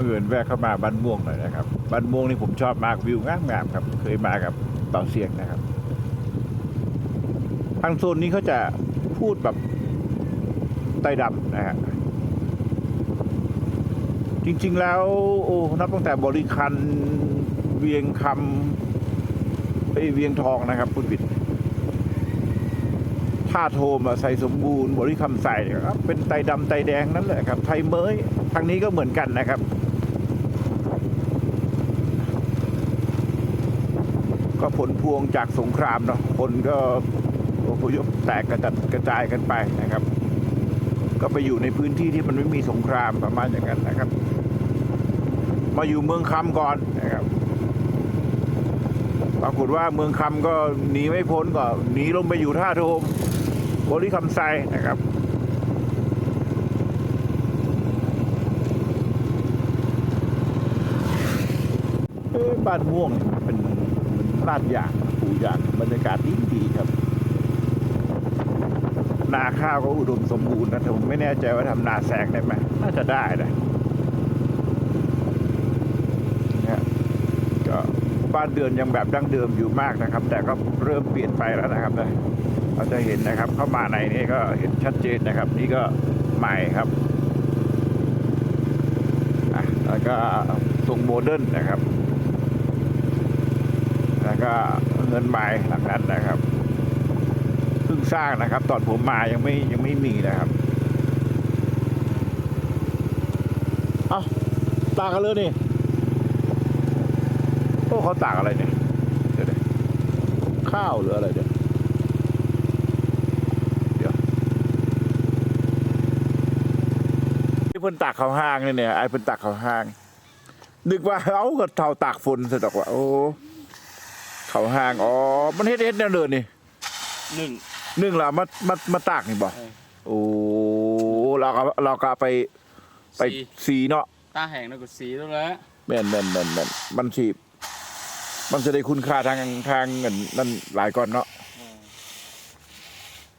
เอิญแวะเข้ามาบ้านม่วงหน่อยนะครับบ้านม่วงนี่ผมชอบมากวิวงามๆครับ เคยมากับเต่าเสียงนะครับ ทางโซนนี้เขาจะพูดแบบไต้ดำนะฮะจริง ๆ แล้ว โอ้นับตั้งแต่บริคันเวียงคำไปเวียงทองนะครับพูดผิดท่าโทมอะใส่สมบูรณ์บริคำใส่ครับเป็นไตดำไตแดงนั่นแหละครับ ไทยเมยทางนี้ก็เหมือนกันนะครับ ก็ผลพวงจากสงครามเนาะคนก็อพยพแตกกระจัดกระจายกันไปนะครับ ก็ไปอยู่ในพื้นที่ที่มันไม่มีสงครามประมาณอย่างนั้นนะครับ มาอยู่เมืองคำก่อนนะครับปรากฏว่าเมืองคำก็หนีไม่พ้นก็หนีลงไปอยู่ท่าโทมบริคำไซนะครับเอ๊ะบ้านม่วงเป็น ลาดยางปูยางบรรยากาศดีดีครับ นาข้าวก็อุดมสมบูรณ์นะแต่ผมไม่แน่ใจว่าทำนาแซงได้ไหมน่าจะได้นะเนี่ยก็บ้านเดือนยังแบบดั้งเดิมอยู่มากนะครับ แต่ก็เริ่มเปลี่ยนไปแล้วนะครับนะเราจะเห็นนะครับ เข้ามาในนี่ก็เห็นชัดเจนนะครับ นี่ก็ใหม่ครับแล้วก็ทรงโมเดิร์นนะครับ ก็เงินใหม่หลังนั้นนะครับเพิ่งสร้างนะครับ ตอนผมมายังไม่ยังไม่มีนะครับเอาตากกันเลยนี่โอ้เขาตากอะไรเนี่ยเดี๋ยวข้าวหรืออะไรเดี๋ยวเดี๋ยวที่เพิ่นตากเขาห้างเนี่ยเนี่ยไอ้เพิ่นตากเขาห้างนึกว่าเอาก็เท่าตากฝนสะดอกว่าโอ้ เขาห่างอ๋อมันเฮ็ดเฮ็ดแนวเดินนี่หนึ่ง นึ่งละมามามาตากนี่บ่เออโอ้เราก็เราก็ไปไปสีสีเนาะตาแห้งแล้วก็สีแล้วแหละแม่นแม่นแม่นแม่นมันสิมันจะได้คุณค่าทางทางเงินนั่นหลายก่อนเนาะเออ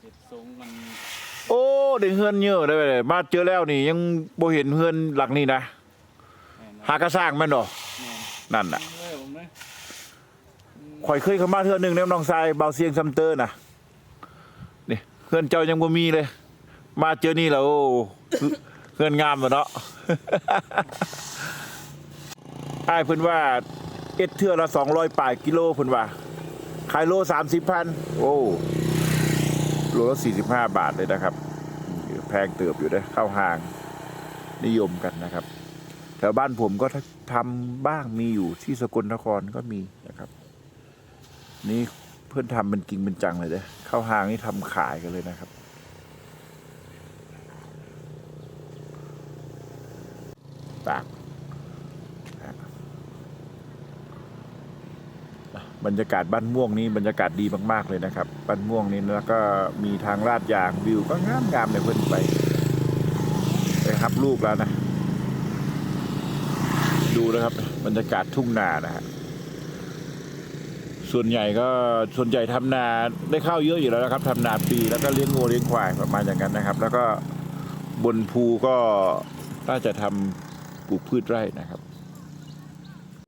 เห็ดทรงมันโอ้ได้เฮือนเยอะได้เลยมาเจอแล้วนี่ยังบ่เห็นเฮือนหลังนี้นะแม่นหากระสร้างมันดอกแม่นนั่นน่ะ เอ้ยผมเลย ข่อยเคยเข้ามาเทื่อหนึงแล้วน้องทรายเบาเสียงซัมเตอร์น่ะนี่เฮือนเจ้ายังบ่มีเลย มาเจอนี่แล้วโอ้เฮือนงามบ่เนาะอ้ายเพิ่นว่าเอ็ดเทื่อละ200ปลายกิโลเพิ่นว่าขายโล30,000โอ้โลละ45บห้าบาทเลยนะครับ แพงเติบอยู่เด้เข้าห้างนิยมกันนะครับ แถวบ้านผมก็ทำบ้างมีอยู่ที่สกลนครก็มีนะครับ นี่เพื่อนทำเป็นจริงเป็นจังเลยเด้เข้าห้างนี่ทำขายกันเลยนะครับ ตากบรรยากาศบ้านม่วงนี้บรรยากาศดีมากๆเลยนะครับ บ้านม่วงนี้แล้วก็มีทางลาดยางวิวก็งามงามเลยเพื่อนไปไปครับลูกแล้วนะ ดูนะครับ บรรยากาศทุ่งนานะฮะ ส่วนใหญ่ก็ส่วนใหญ่ทำนาได้ข้าวเยอะอยู่แล้วนะครับทำนาปีแล้วก็เลี้ยงงูเลี้ยงควายประมาณอย่างนั้นนะครับ แล้วก็บนภูก็น่าจะทำปลูกพืชไร่นะครับ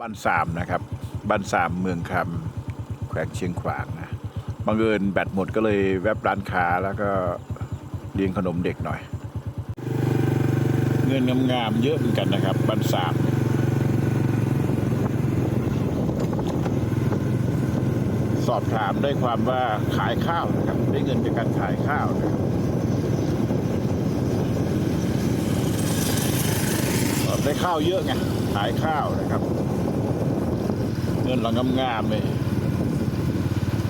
บ้านสามนะครับบ้านสามเมืองคำแขวงเชียงขวางนะบังเอิญแบตหมดก็เลยแวบร้านค้าแล้วก็เลี้ยงขนมเด็กหน่อย เงินงามๆเยอะเหมือนกันนะครับบ้านสาม อบถามได้ความว่าขายข้าวนะครับได้เงินจากการขายข้าวนะครับได้ข้าวเยอะไงขายข้าวนะครับ เงินหลังงามๆเลย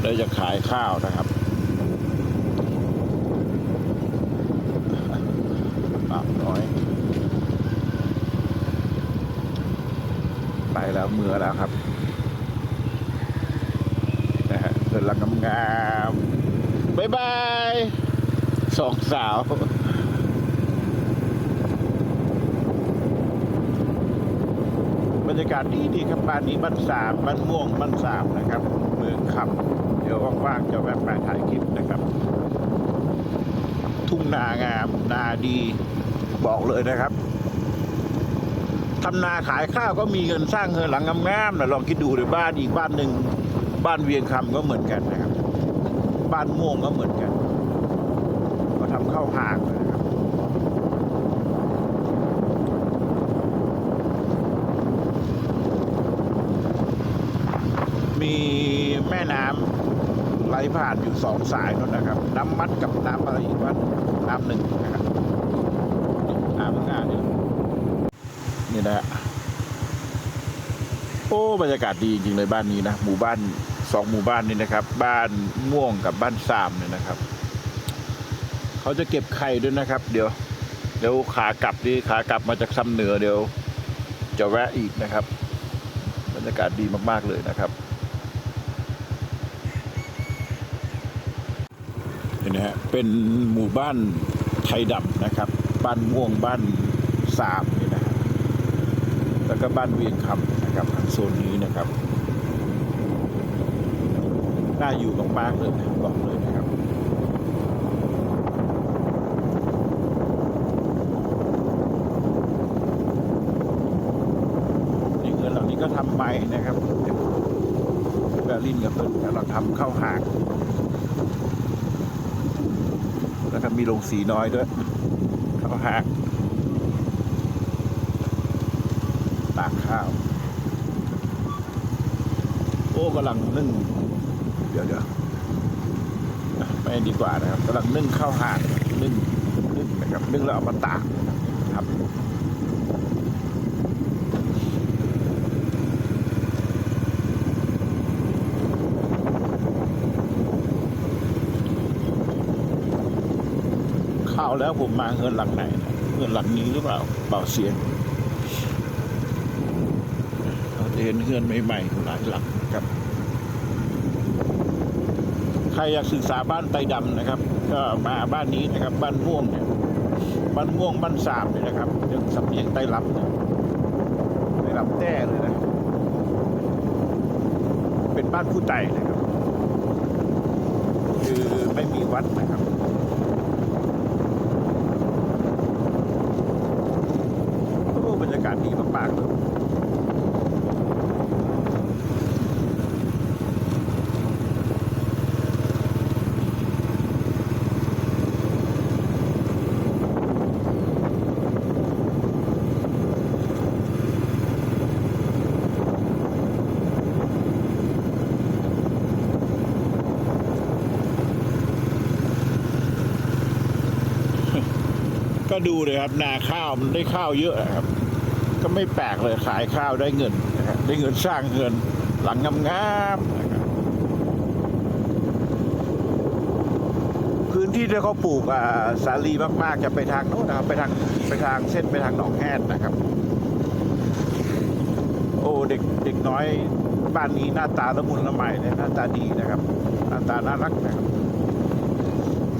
ได้จะขายข้าวนะครับปากน้อยไปแล้วเมื่อแล้วครับ นะฮะ เดินลังงามๆบายบายสองสาวบรรยากาศดีดีครับบ้านนี้บ้านสามบ้านม่วงบ้านสามนะครับ เมืองคำเดี๋ยวว่างๆจะแวะมาถ่ายคลิปนะครับ ทุ่งนางามนาดีบอกเลยนะครับทำนาขายข้าวก็มีเงินสร้างเงินหลังงามๆนะลองคิดดูเลยบ้านอีกบ้านหนึ่งบ้านเวียงคำก็เหมือนกันนะครับ บ้านม่วงก็เหมือนกันก็ทำข้าวหางนะครับมีแม่น้ำไหลผ่านอยู่สองสายนั่นนะครับ น้ำมัดกับน้ำอะไรอีกว่าน้ำหนึ่งนะครับน้ำงานนี่นี่นะโอ้บรรยากาศดีจริงเลยบ้านนี้นะหมู่บ้าน สองหมู่บ้านนี้นะครับ บ้านม่วงกับบ้านสามเนี่ยนะครับเขาจะเก็บไข่ด้วยนะครับ เดี๋ยวเดี๋ยวขากลับดีขากลับมาจากซ้ำเหนือเดี๋ยว จะแวะอีกนะครับบรรยากาศดีมากๆเลยนะครับเห็นไหมฮะเป็นหมู่บ้านไทยดำนะครับ บ้านม่วงบ้านสามนี่นะฮะแล้วก็บ้านเวียงคำนะครับทางโซนนี้นะครับาอยู่มากๆเลยนะบอกเลยนะครับนี่เงินเหล่านี้ก็ทำใหม่นะครับแบลินกับเพื่นเราทำเข้าหางแล้วก็มีโรงสีน้อยด้วยเข้าหางตากข้าว โอ้กำลังนึ่ง เดี๋ยวเดี๋ยวไม่ดีกว่านะครับกำลังนึ่งข้าวหางนึ่งนึ่งนะครับนึ่งแล้วเอามาตากนะครับข่าวแล้วผมมาเงินหลังไหนเงินหลังนี้หรือเปล่าเบาเสียงเราจะเห็นเงินใหม่ๆหลายหลังครับ ใครอยากศึกษาบ้านไตดำนะครับ ก็มาบ้านนี้นะครับ บ้านม่วงเนี่ยบ้านม่วงบ้านสามเนี่ยนะครับยังสำเนียงไตลำเนี่ยไตลับแต้เลยนะ เป็นบ้านผู้ไต่นะครับ คือไม่มีวัดนะครับ โอ้บรรยากาศดีมากๆเลย ก็ ดูเลยครับ นาข้าวมันได้ข้าวเยอะครับ ก็ไม่แปลกเลยขายข้าวได้เงินนะครับได้เงินสร้างเงิน หลังงามๆนะครับพื้นที่ที่เขาปลูกอ่าสาลีมากๆ จะไปทางโน้นนะครับ ไปทางไปทางเส้นไปทางหนองแฮดนะครับ โอ้เด็กเด็กน้อยบ้านนี้หน้าตาละมุนละไมเลยหน้าตาดีนะครับ หน้าตาน่ารักนะครับ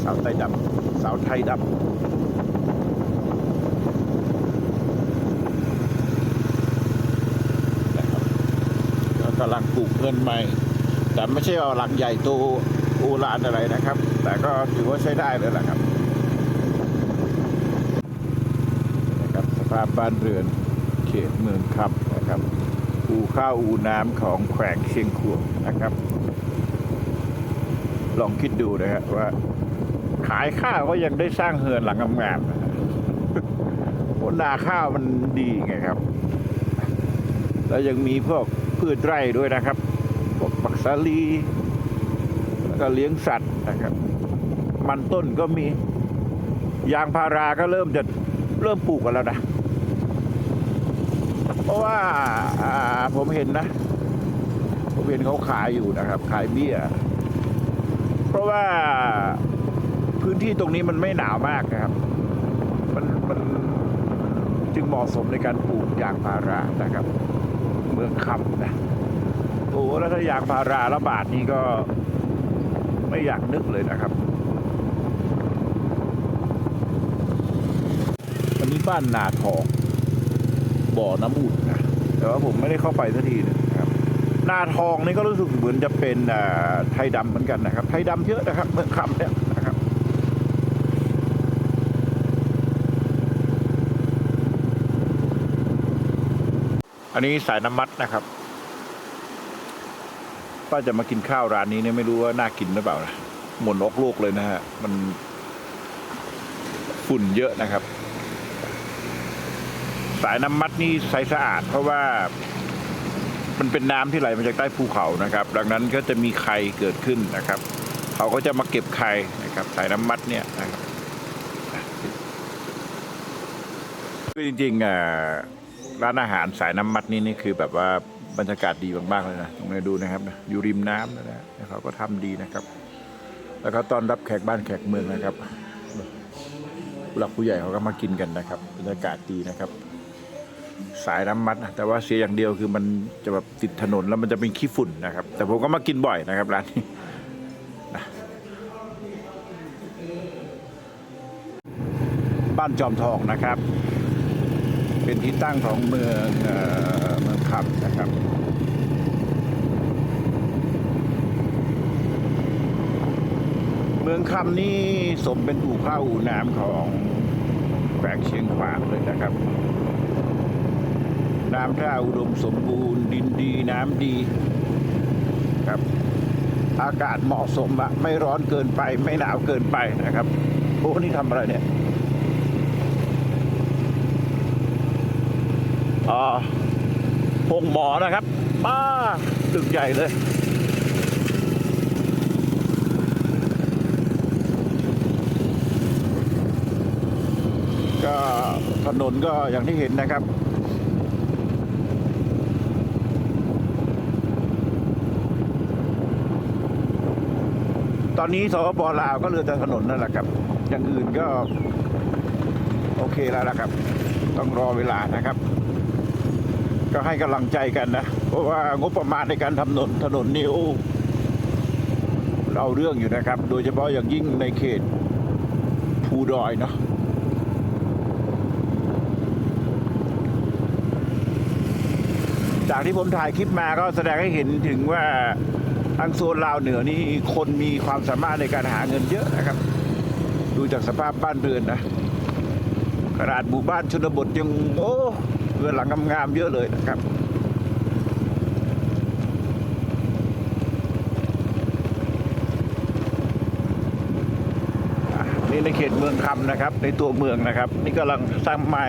สาวไทยดำสาวไทยดำ นะครับ ก็กำลังปลูกเงินใหม่ แต่ไม่ใช่ว่าหลังใหญ่โตโอฬารอะไรนะครับ แต่ก็ถือว่าใช้ได้เลยแหละครับนะครับสภาพบ้านเรือนเขตเมืองคำนะครับอู่ข้าวอู่น้ำของแขวงเชียงขวงนะครับ ลองคิดดูนะฮะว่า ขายข้าวก็ยังได้สร้างเฮือนหลังงามๆนะฮะเพราะนาข้าวมันดีไงครับ แล้วยังมีพวก พืชไร่ด้วยนะครับพวกปักสาลีแล้วก็เลี้ยงสัตว์นะครับ มันต้นก็มียางพาราก็เริ่มจะเริ่มปลูกกันแล้วนะ เพราะว่าาผมเห็นนะ ผมเห็นเขาขายอยู่นะครับ ขายเบี้ย เพราะว่าพื้นที่ตรงนี้มันไม่หนาวมากนะครับ มันมันจึงเหมาะสมในการปลูกยางพารานะครับ มืองคำนะโอ้แล้วถ้ายางพาราระบาดนี่ก็ไม่อยากนึกเลยนะครับอันนี้บ้านนาทอง บ่อน้ำอุ่นนะ แต่ว่าผมไม่ได้เข้าไปสักทีนะครับ นาทองนี่ก็รู้สึกเหมือนจะเป็นไทยดำเหมือนกันนะครับ ไทยดำเยอะนะครับ เมืองคำเนี่ยนะครับ น อันนี้สายน้ำมัดนะครับป้าจะมากินข้าวร้านนี้เนี่ยไม่รู้ว่าน่ากินหรือเปล่านะหมดอกโลกเลยนะฮะ มันฝุ่นเยอะนะครับ สายน้ำมัดนี่ใสสะอาด เพราะว่ามันเป็นน้ำที่ไหลมาจากใต้ภูเขานะครับ ดังนั้นก็จะมีไข่เกิดขึ้นนะครับ เขาก็จะมาเก็บไข่นะครับ สายน้ำมัดเนี่ยนะครับคือจริงๆอ่า ร้านอาหารสายน้ำมัดนี่นี่คือแบบว่าบรรยากาศดีมากๆเลยนะตรงนี้ดูนะครับนะอยู่ริมน้ำนะนะแล้วเขาก็ทำดีนะครับ แล้วก็ตอนรับแขกบ้านแขกเมืองนะครับหลักผู้ใหญ่เขาก็มากินกันนะครับบรรยากาศดีนะครับ สายน้ำมัดนะแต่ว่าเสียอย่างเดียวคือมันจะแบบติดถนนแล้วมันจะเป็นขี้ฝุ่นนะครับ แต่ผมก็มากินบ่อยนะครับร้านนี้บ้านจอมทองนะครับ เป็นที่ตั้งของเมืองเมืองคำนะครับเมืองคำนี่สมเป็นอู่ข้าวอู่น้ำของแขวงเชียงขวางเลยนะครับ น้ำท่าอุดมสมบูรณ์ดินดีน้ำดีครับ อากาศเหมาะสมอะไม่ร้อนเกินไป ไม่หนาวเกินไปนะครับโอ้นี่ทำอะไรเนี่ยอ๋อ พงหมอนะครับมาตึกใหญ่เลยก็ถนนก็อย่างที่เห็นนะครับ ตอนนี้สปปลาวก็เหลือแต่ถนนนั่นแหละครับ อย่างอื่นก็ โอเคแล้วละครับ ต้องรอเวลานะครับ ก็ให้กำลังใจกันนะ เพราะว่างบประมาณในการทำถนนถนนนิวเราเรื่องอยู่นะครับ โดยเฉพาะอย่างยิ่งในเขตภูดอยเนาะจากที่ผมถ่ายคลิปมาก็แสดงให้เห็นถึงว่าทางโซนลาวเหนือนี่คนมีความสามารถในการหาเงินเยอะนะครับ ดูจากสภาพบ้านเรือนนะขนาดหมู่บ้านชนบทยังโอ้ รือนหลังงามๆเยอะเลยนะครับนี่ในเขตเมืองคำนะครับ ในตัวเมืองนะครับ นี่กำลังสร้างไม้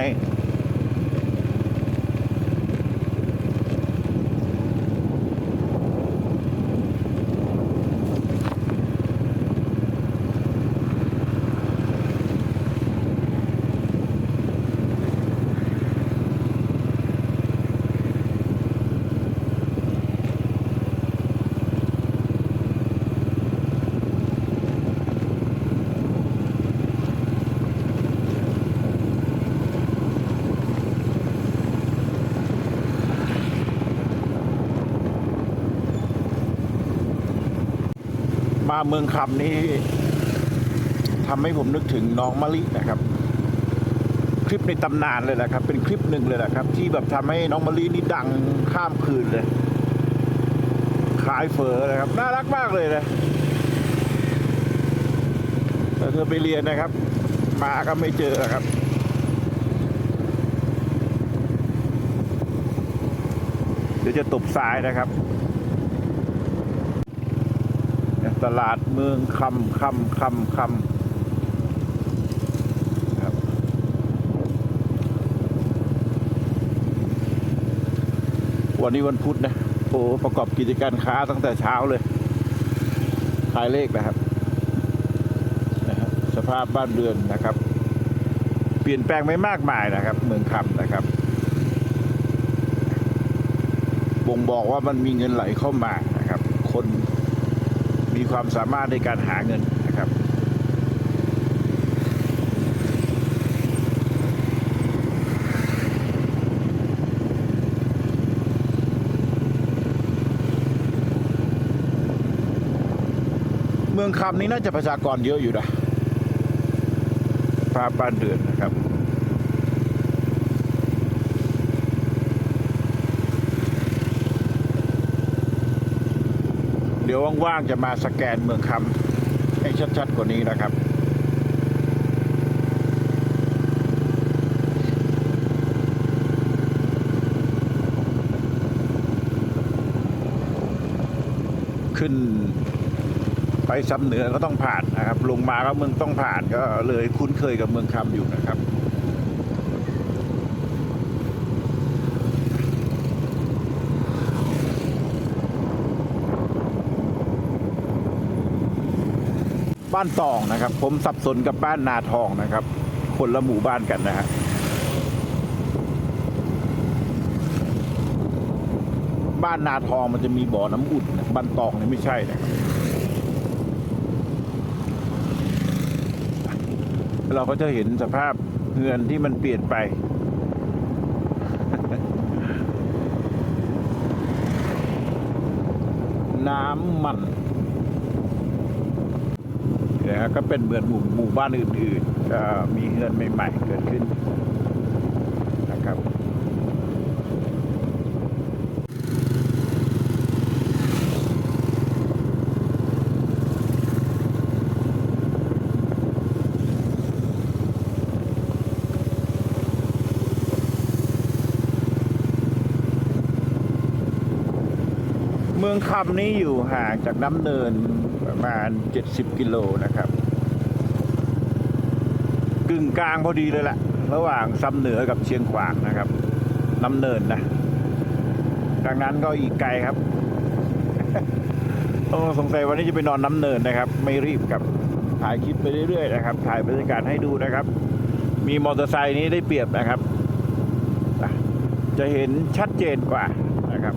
เมืองคำนี้ทำให้ผมนึกถึงน้องมะลินะครับ คลิปในตำนานเลยแหละครับ เป็นคลิปหนึ่งเลยแหละครับ ที่แบบทำให้น้องมะลินี่ดังข้ามคืนเลยขายเฟอนะครับ น่ารักมากเลยนะแต่เธอไปเรียนนะครับ มาก็ไม่เจอครับเดี๋ยวจะตบซ้ายนะครับ ตลาดเมืองคำคำคำคำครับ วันนี้วันพุธนะ โอ้ประกอบกิจการค้าตั้งแต่เช้าเลย ขายเลขนะครับนะครับ สภาพบ้านเรือนนะครับ เปลี่ยนแปลงไม่มากมายนะครับ เมืองคำนะครับบ่งบอกว่ามันมีเงินไหลเข้ามานะครับ คน มีความสามารถในการหาเงินนะครับ เมืองคำนี้น่าจะประชากรเยอะอยู่นะภาพบ้านเรือนนะครับ ดี๋ยวว่างๆจะมาสแกนเมืองคำให้ชัดๆกว่านี้นะครับขึ้นไปซ้ำเหนือก็ต้องผ่านนะครับ ลงมาก็เมืองต้องผ่านก็เลยคุ้นเคยกับเมืองคำอยู่นะครับ บ้านตองนะครับ ผมสับสนกับบ้านนาทองนะครับ คนละหมู่บ้านกันนะฮะบ้านนาทองมันจะมีบ่อน้ำอุ่นบ้านตองนี่ไม่ใช่นะครับเราก็จะเห็นสภาพเฮือนที่มันเปลี่ยนไป น้ำมัน นะฮะก็เป็นเหมือนหมู่หมู่บ้านอื่นๆ ก็มีเฮือนใหม่ๆเกิดขึ้นนะครับเมืองคำนี้อยู่ห่างจากน้ำเนิน ประมาณ 70 กิโลนะครับ กึ่งกลางพอดีเลยแหละระหว่างซ้ำเหนือกับเชียงขวางนะครับน้ำเนินนะดังนั้นก็อีกไกลครับต้องสงสัยวันนี้จะไปนอนน้ำเนินนะครับ ไม่รีบกับถ่ายคลิปไปเรื่อยๆนะครับถ่ายบรรยากาศให้ดูนะครับ มีมอเตอร์ไซค์นี้ได้เปรียบนะครับ จะเห็นชัดเจนกว่านะครับ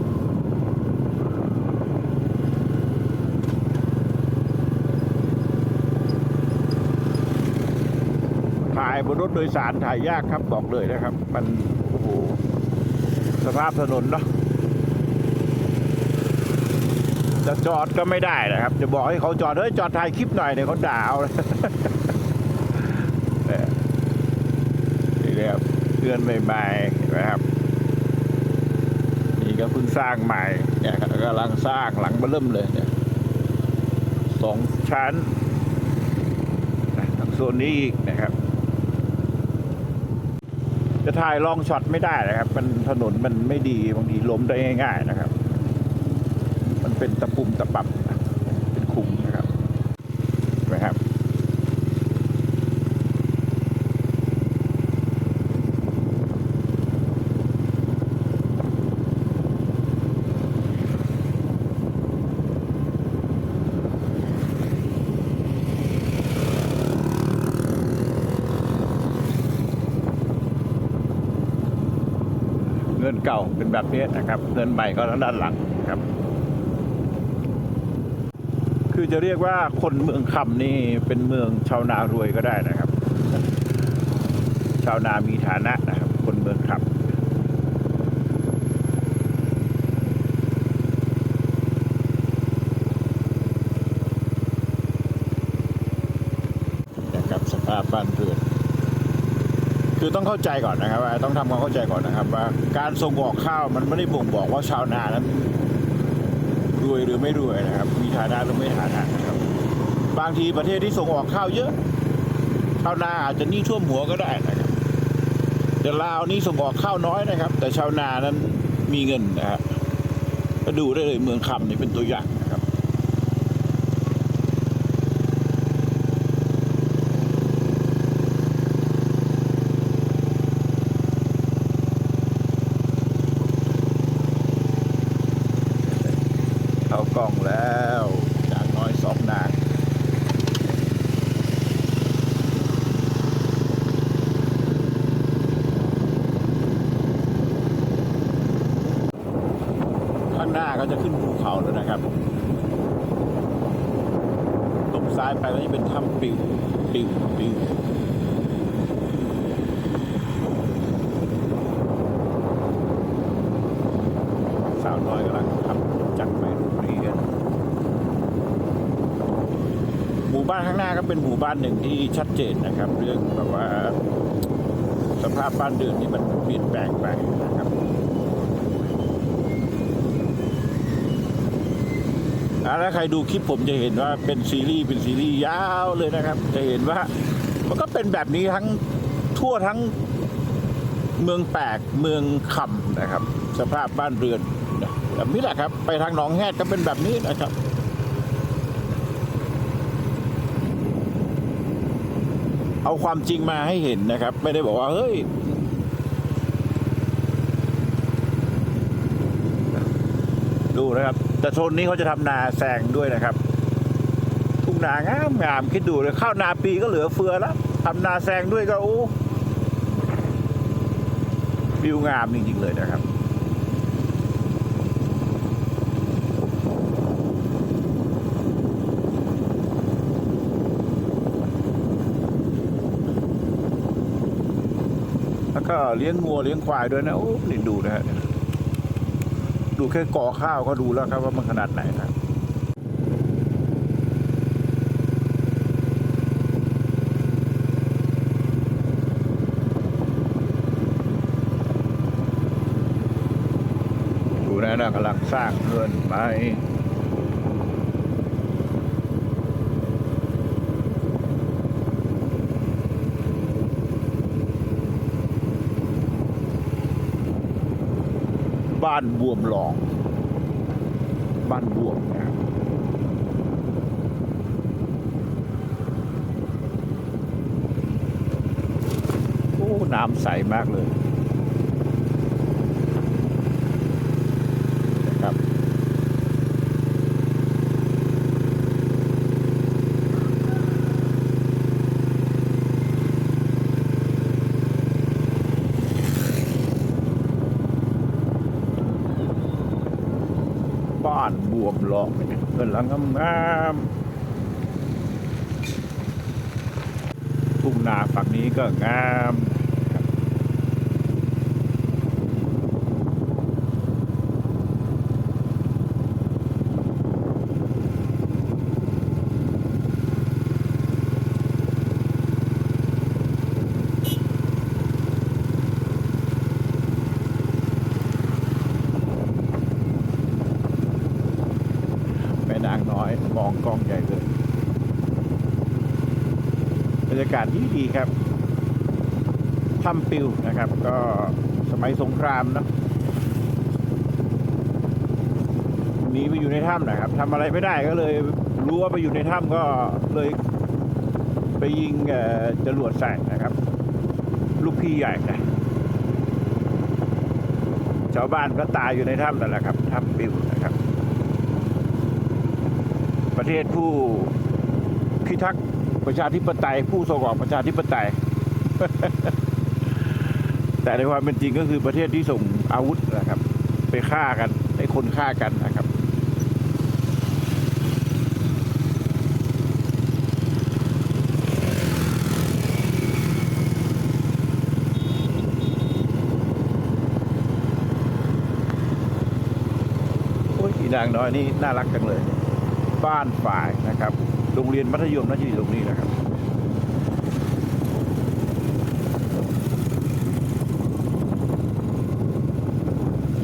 ายบนรถโดยสารถ่ายยากครับบอกเลยนะครับ มันโอ้โหสภาพถนนเนาะจะจอดก็ไม่ได้นะครับ จะบอกให้เขาจอดเฮ้ยจอดถ่ายคลิปหน่อยเดี๋ยเขาด่าเอาเนี่ยนี่เลยครับเพื่อนใหม่ๆนไหมครับ นี่ก็เพิ่งสร้างใหม่เนี่ยกำลังสร้างหลังเบิ่มเลยเนี่ยสองชั้นนะทางโซนนี้อีกนะครับ จะ ถ่ายลองช็อตไม่ได้นะครับ มันถนนมันไม่ดีบางทีล้มได้ง่าย ๆ นะครับ มันเป็นตะปุ่มตะปับนะเป็นคุมนะครับเห็นไหมครับ เงิน เป็นแบบนี้นะครับเดินใหม่ก็ด้านหลังครับ คือจะเรียกว่าคนเมืองคำนี่เป็นเมืองชาวนารวยก็ได้นะครับ ชาวนามีฐานะนะครับ คนเมืองคำนะครับสภาพบ้านเรือน คือต้องเข้าใจก่อนนะครับว่าต้องทำความเข้าใจก่อนนะครับ ว่าการส่งออกข้าวมันไม่ได้บ่งบอกว่าชาวนานั้นรวยหรือไม่รวยนะครับ มีฐานะหรือไม่ฐานะนะครับ บางทีประเทศที่ส่งออกข้าวเยอะชาวนาอาจจะหนี้ท่วมหัวก็ได้นะครับแต่ลาวนี่ส่งออกข้าวน้อยนะครับ แต่ชาวนานั้นมีเงินนะฮะก็ดูได้เลยเมืองคำนี่เป็นตัวอย่างนะครับ เข้ากล้องแล้วจากน้อยสองนางข้างหน้าก็จะขึ้นภูเขาแล้วนะครับตรงซ้ายไปก็จะเป็นถ้ำปิวปิวปิวสาวน้อยกำลังทำจักรไปโรงเรียน หมู่บ้าก็เป็นหมู่บ้านหนึ่งที่ชัดเจนนะครับ เรื่องแบบว่า สภาพบ้านเรือนนี่มันเปลี่ยนแปลงไปนะครับอาถ้าใครดูคลิปผมจะเห็นว่าเป็นซีรีส์เป็นซีรีส์ยาวเลยนะครับ จะเห็นว่ามันก็เป็นแบบนี้ทั้งทั่วทั้งเมืองแปลกเมืองคำนะครับ สภาพบ้านเรือนแบบนี้แหละครับ ไปทางหนองแฮดก็เป็นแบบนี้นะครับ เอาความจริงมาให้เห็นนะครับ ไม่ได้บอกว่า เฮ้ย ดูนะครับ แต่โซนนี้เขาจะทำนาแซงด้วยนะครับ ทุ่งนางามงามคิดดูเลยข้าวนาปีก็เหลือเฟือแล้วทำนาแซงด้วยก็โอ้วิวงามจริงๆเลยนะครับ แล้วก็เลี้ยงงัวเลี้ยงควายด้วยนะโอ้นี่ดูนะฮะดูแค่ก่อข้าวก็ดูแล้วครับว่ามันขนาดไหนนะครับดูนะนะกำลังสร้างเงินไปานบวมหลอง บ้านบวมนะโอ้ น้ำใสมากเลยนะครับ บ้านบวม หลอกเนี่ยเงินหลังงามๆทุ่งนาฝั่งนี้ก็งาม น้อยมองกล้องใหญ่เลยบรรยากาศดีดีครับถ้ำปิวนะครับ ก็สมัยสงครามนะหนีไปอยู่ในถ้ำนะครับทำอะไรไม่ได้ก็เลยรู้ว่าไปอยู่ในถ้ำก็เลยไปยิงจรวดใส่นะครับ ลูกพี่ใหญ่นะชาวบ้านก็ตายอยู่ในถ้ำนั่นแหละครับถ้ำปิวนะครับ ประ เทศผู้พิทักษ์ประชาธิปไตย ผู้ส่งออกประชาธิปไตย แต่ในความเป็นจริงก็คือประเทศที่ส่งอาวุธนะครับ ไปฆ่ากันให้คนฆ่ากันนะครับโอ้ยนางน้อยนี่น่ารักจังเลย บ้านฝ่ายนะครับ โรงเรียนมัธยมน่าจะอยู่ตรงนี้นะครับ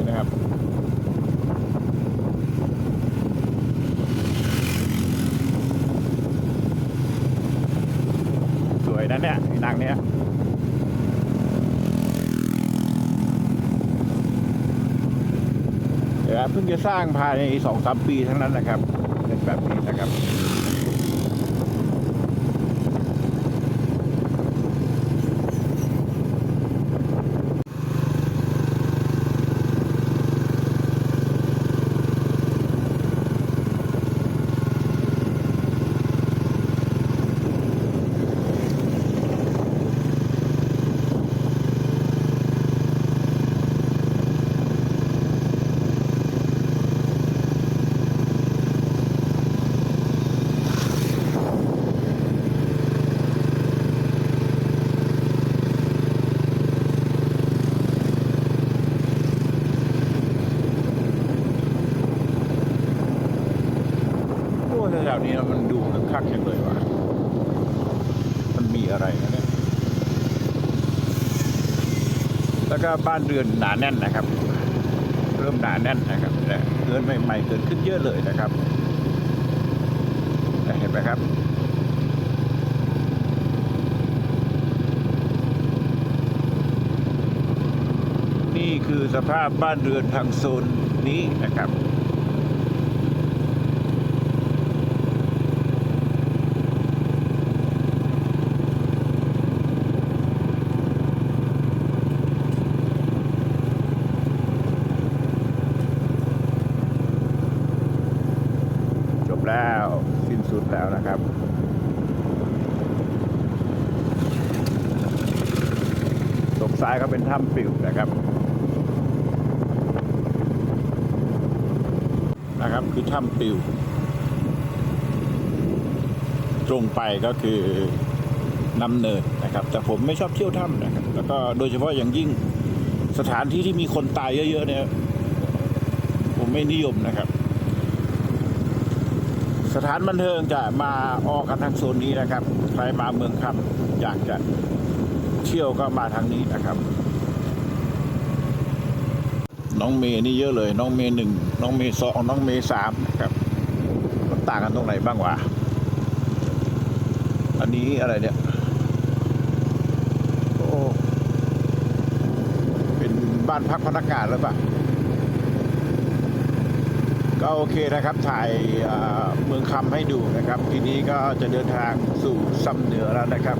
นะครับสวยนะเนี่ยนางเนี้ยเดี๋ยวเพิ่งจะสร้างภายในสองสามปีทั้งนั้นี้นะครับ โอ้แถวนี้มันดูคึกคักจังเลยว่ะ มันมีอะไรนะเนี่ย แล้วก็บ้านเรือนหนาแน่นนะครับ เริ่มหนาแน่นนะครับเรือนใหม่ๆเกิดขึ้นเยอะเลยนะครับ เห็นไหมครับนี่คือสภาพบ้านเรือนทางโซนนี้นะครับ แล้วนะครับ ตรงซ้ายก็เป็นถ้ำปิวนะครับ นะครับ คือ ถ้ำปิว ตรงไปก็คือน้ำเนินนะครับ แต่ผมไม่ชอบเที่ยวถ้ำนะครับ แล้วก็โดยเฉพาะอย่างยิ่งสถานที่ที่มีคนตายเยอะๆเนี่ย ผมไม่นิยมนะครับ สถานบันเทิงจะมาออกกันทางโซนนี้นะครับ ใครมาเมืองคำอยากจะเที่ยวก็มาทางนี้นะครับ น้องเมย์นี่เยอะเลย น้องเมย์หนึ่งน้องเมย์สองน้องเมย์สามนะครับมันต่างกันตรงไหนบ้างวะอันนี้อะไรเนี่ยโอ้เป็นบ้านพักพนักงานหรือเปล่าก็โอเคนะครับถ่ายเอ่อเมืองคำให้ดูนะครับ ทีนี้ก็จะเดินทางสู่ซ้ำเหนือแล้วนะครับ